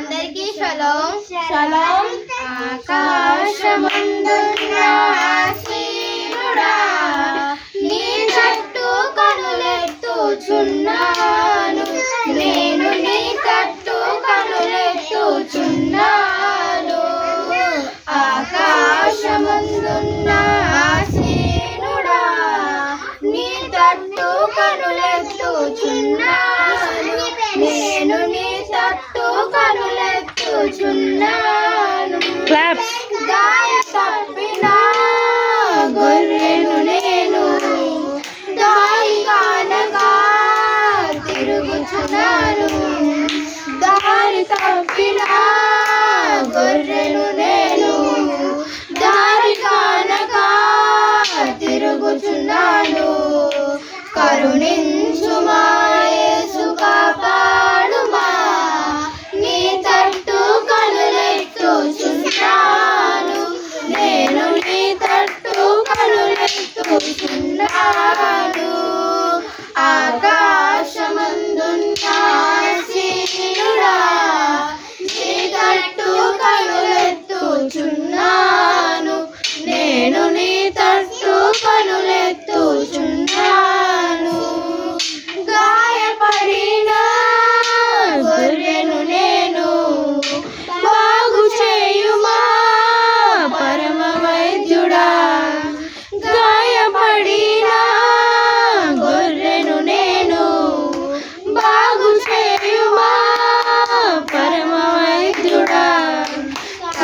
అందరికీ షలోం. షలోం. ఆకాశమందున్న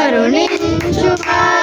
Baronet Giovanni.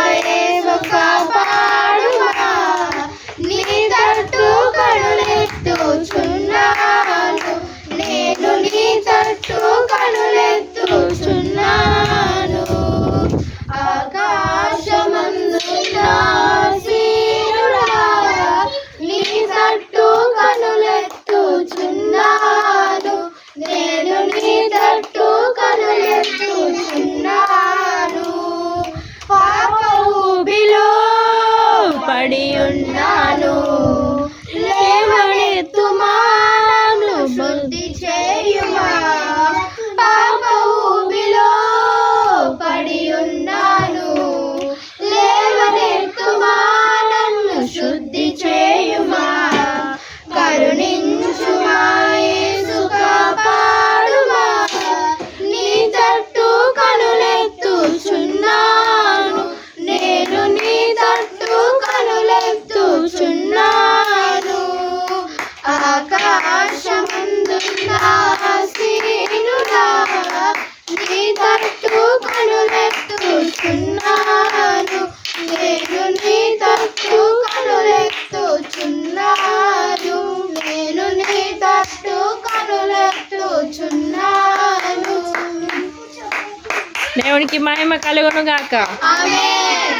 Ready. ఆకాశముందున్న సీనుడా నీ తట్టు కనులెత్తుచున్నాను. నేను నీ తట్టు కనులెత్తుచున్నాను. నేను నీ తట్టు కనులెత్తుచున్నాను. దేవునికి మహిమ కలుగును గాక ఆమేన్.